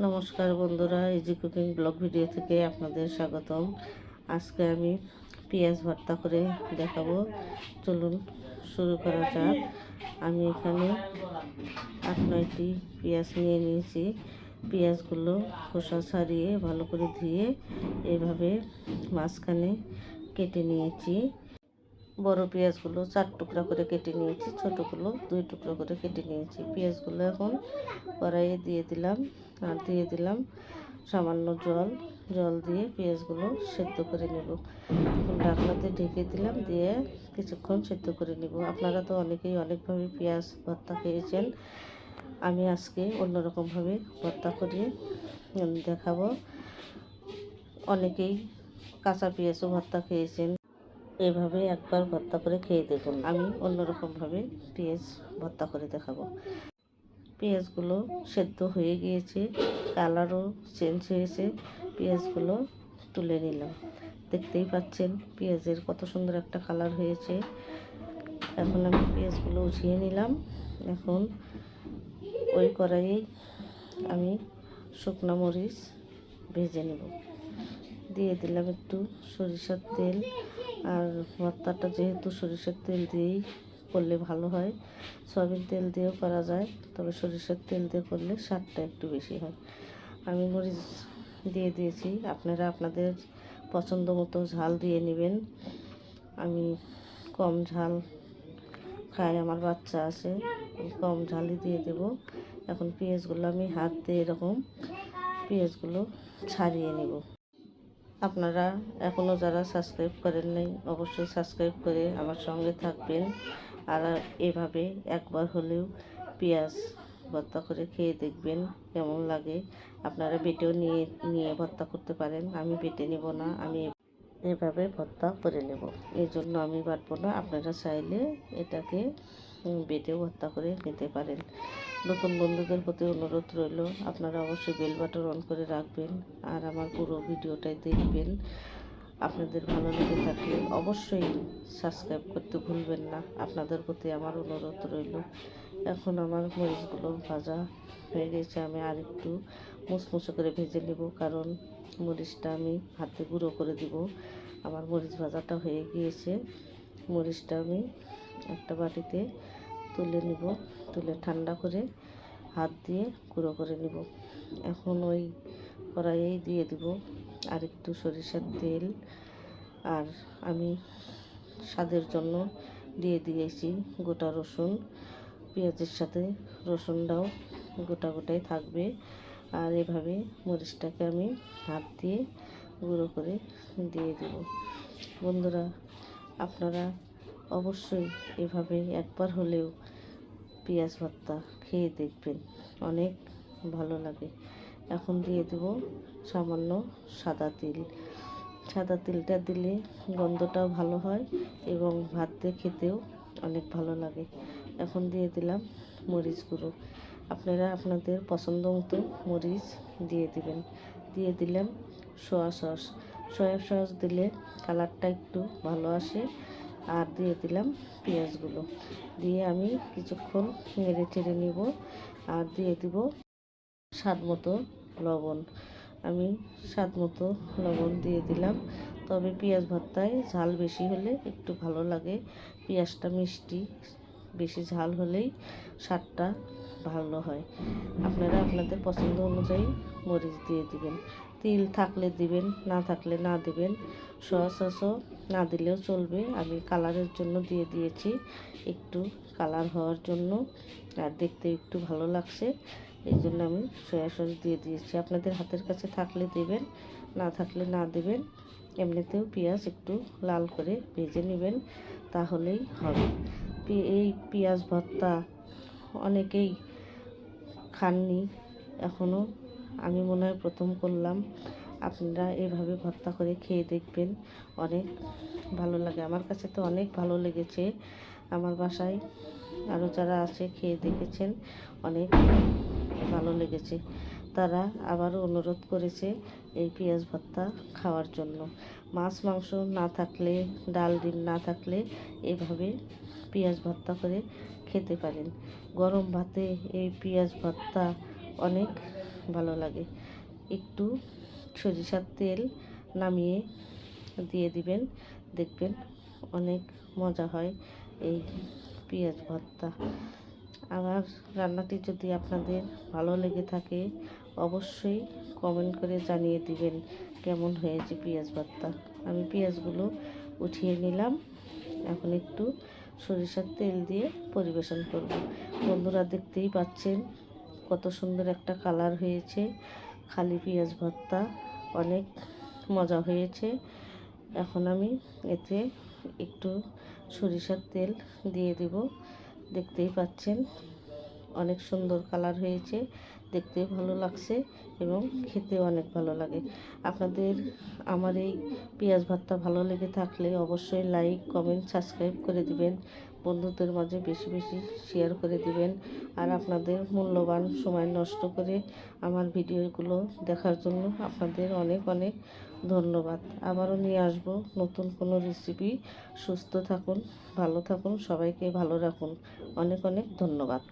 নমস্কার বন্ধুরা easy cooking blog video থেকে আপনাদের স্বাগতম। আজকে আমি পেঁয়াজ ভর্তা করে দেখাবো। চলুন শুরু করা যাক। আমি এখানে আট, নয়টি পেঁয়াজ নিয়ে নিয়েছি। পেঁয়াজগুলো খোসা ছাড়িয়ে ভালো করে ধুয়ে এভাবে মাঝখানে কেটে নিয়েছি। বড় পেঁয়াজগুলো চার টুকরা করে কেটে নিয়েছি, ছোটোগুলো দুই টুকরো করে কেটে নিয়েছি। পেঁয়াজগুলো এখন কড়াইয়ে দিয়ে দিলাম। আর দিয়ে দিলাম সামান্য জল জল দিয়ে পেঁয়াজগুলো সেদ্ধ করে নেব। ঢাকনাতে ঢেকে দিলাম, দিয়ে কিছুক্ষণ সেদ্ধ করে নেব। আপনারা তো অনেকেই অনেকভাবে পেঁয়াজ ভর্তা খেয়েছেন। আমি আজকে অন্যরকমভাবে ভর্তা করে। দেখাবো। অনেকেই কাঁচা পেঁয়াজও ভর্তা খেয়েছেন। এভাবে একবার ভর্তা করে খেয়ে দেখুন। আমি অন্যরকমভাবে পেঁয়াজ ভর্তা করে দেখাবো। পেঁয়াজগুলো সেদ্ধ হয়ে গিয়েছে, কালারও চেঞ্জ হয়েছে। পেঁয়াজগুলো তুলে নিলাম। দেখতেই পাচ্ছেন পেঁয়াজের কত সুন্দর একটা কালার হয়েছে। এখন আমি পেঁয়াজগুলো উঠিয়ে নিলাম। এখন ওই কড়াইয়ে আমি শুকনো মরিচ ভেজে নেব। দিয়ে দিলাম একটু সরিষার তেল। আর ভর্তাটা যেহেতু সরিষার তেল দিয়েই করলে ভালো হয়। সয়াবিন তেল দিয়েও করা যায়, তবে সরিষার তেল দিয়ে করলে স্বাদটা একটু বেশি হয়। আমি মরিচ দিয়ে দিয়েছি। আপনারা আপনাদের পছন্দ মতো ঝাল দিয়ে নেবেন। আমি কম ঝাল খাই, আমার বাচ্চা আছে কম ঝালই দিয়ে দেব। এখন পেঁয়াজগুলো আমি হাত দিয়ে এরকম পেঁয়াজগুলো ছাড়িয়ে নেব। আপনারা এখনও যারা সাবস্ক্রাইব করেন নাই, অবশ্যই সাবস্ক্রাইব করে আমার সঙ্গে থাকবেন। আর এভাবে একবার হলেও পেঁয়াজ ভর্তা করে খেয়ে দেখবেন কেমন লাগে। আপনারা বেটেও নিয়ে নিয়ে ভর্তা করতে পারেন। আমি বেটে নেব না, আমি এভাবে ভর্তা করে নেব। এই জন্য আমি বাটবো না, আপনারা চাইলে এটাকে বেটেও ভর্তা করে নিতে পারেন। নতুন বন্ধুদের প্রতি অনুরোধ রইল, আপনারা অবশ্যই বেল বাটন অন করে রাখবেন আর আমার পুরো ভিডিওটাই দেখবেন। আপনাদের ভালো লেগে থাকলে অবশ্যই সাবস্ক্রাইব করতে ভুলবেন না। আপনাদের প্রতি আমার অনুরোধ রইল। এখন আমার মরিচগুলো ভাজা হয়ে গেছে। আমি আর একটু মুচমুচে করে ভেজে নেব, কারণ মরিচটা আমি হাতে গুঁড়ো করে দিব। আমার মরিচ ভাজাটা হয়ে গিয়েছে। মরিচটা আমি একটা বাটিতে তুলে নিব। তুলে ঠান্ডা করে হাত দিয়ে গুঁড়ো করে নিব। এখন ওই কড়াইয়েই দিয়ে দিব। আর একটু সরিষার তেল। আর আমি স্বাদের জন্য দিয়ে দিয়েছি গোটা রসুন। পেঁয়াজের সাথে রসুনটাও গোটা গোটাই থাকবে। আর এভাবে মরিচটাকে আমি হাত দিয়ে গুঁড়ো করে দিয়ে দেব। বন্ধুরা, আপনারা অবশ্যই এভাবে একবার হলেও পেঁয়াজ ভর্তা খেয়ে দেখবেন। অনেক ভালো লাগে। এখন দিয়ে দেব সামান্য সাদা তিল। সাদা তিলটা দিলে গন্ধটাও ভালো হয় এবং ভাত দিয়ে খেতেও অনেক ভালো লাগে। এখন দিয়ে দিলাম মরিচ গুঁড়ো। আপনারা আপনাদের পছন্দ মতো মরিচ দিয়ে দিবেন। দিয়ে দিলাম সোয়া সস। সয়া সস দিলে কালারটা একটু ভালো আসে। আর দিয়ে দিলাম পেঁয়াজগুলো দিয়ে আমি কিছুক্ষণ নেড়ে চেড়ে নিব। আর দিয়ে দিব স্বাদ মতো লবণ। আমি স্বাদ মতো লবণ দিয়ে দিলাম। তবে পেঁয়াজ ভর্তায় ঝাল বেশি হলে একটু ভালো লাগে। পেঁয়াজটা মিষ্টি, বেশি ঝাল হলেই স্বাদটা ভালো হয়। আপনারা আপনাদের পছন্দ অনুযায়ী মরিচ দিয়ে দিবেন। তিল থাকলে দিবেন, না থাকলে না দিবেন। সয়া সসও না দিলেও চলবে। আমি কালারের জন্য দিয়ে দিয়েছি। একটু কালার হওয়ার জন্য। আর দেখতে একটু ভালো লাগছে। এই জন্য আমি সয়া সস দিয়ে দিয়েছি। আপনাদের হাতের কাছে থাকলে দেবেন, না থাকলে না দেবেন। এমনিতেও পেঁয়াজ একটু লাল করে ভেজে নেবেন, তাহলেই হবে। এই পেঁয়াজ ভর্তা অনেকেই খাননি এখনও আমি মনে হয় প্রথম করলাম। আপনারা এভাবে ভর্তা করে খেয়ে দেখবেন, অনেক ভালো লাগে। আমার কাছে তো অনেক ভালো লেগেছে। আমার বাসায় আরও যারা আছে, খেয়ে দেখেছেন, অনেক ভালো লেগেছে। তারা আবারও অনুরোধ করেছে এই পেঁয়াজ ভর্তা খাওয়ার জন্য। মাছ, মাংস না থাকলে, ডাল, ডিম না থাকলে এভাবে পেঁয়াজ ভর্তা করে খেতে পারেন। গরম ভাতে এই পেঁয়াজ ভর্তা অনেক ভালো লাগে। একটু সরিষার তেল নামিয়ে দিয়ে দিবেন। দেখবেন অনেক মজা হয় এই পেঁয়াজ ভর্তা। আমার রান্নাটি যদি আপনাদের ভালো লেগে থাকে, অবশ্যই কমেন্ট করে জানিয়ে দিবেন কেমন হয়েছে পেঁয়াজ ভর্তা। আমি পেঁয়াজগুলো উঠিয়ে নিলাম। এখন একটু সরিষার তেল দিয়ে পরিবেশন করব। বন্ধুরা দেখতেই পাচ্ছেন কত সুন্দর একটা কালার হয়েছে। খালি পেঁয়াজ ভর্তা, অনেক মজা হয়েছে। এখন আমি এতে একটু সরিষার তেল দিয়ে দিব। দেখতেই পাচ্ছেন। অনেক সুন্দর কালার হয়েছে, দেখতে ভালো লাগছে এবং খেতে অনেক ভালো লাগে। আপনাদের আমার এই পেঁয়াজ ভাতটা ভালো লেগে থাকলে অবশ্যই লাইক কমেন্ট সাবস্ক্রাইব করে দিবেন, বন্ধুদের মাঝে বেশি বেশি শেয়ার করে দিবেন আর আপনাদের মূল্যবান সময় নষ্ট করে আমার ভিডিওগুলো দেখার জন্য আপনাদের অনেক অনেক ধন্যবাদ। আবারও নিয়ে আসব নতুন কোনো রেসিপি সুস্থ থাকুন, ভালো থাকুন, সবাইকে ভালো রাখুন। অনেক অনেক ধন্যবাদ।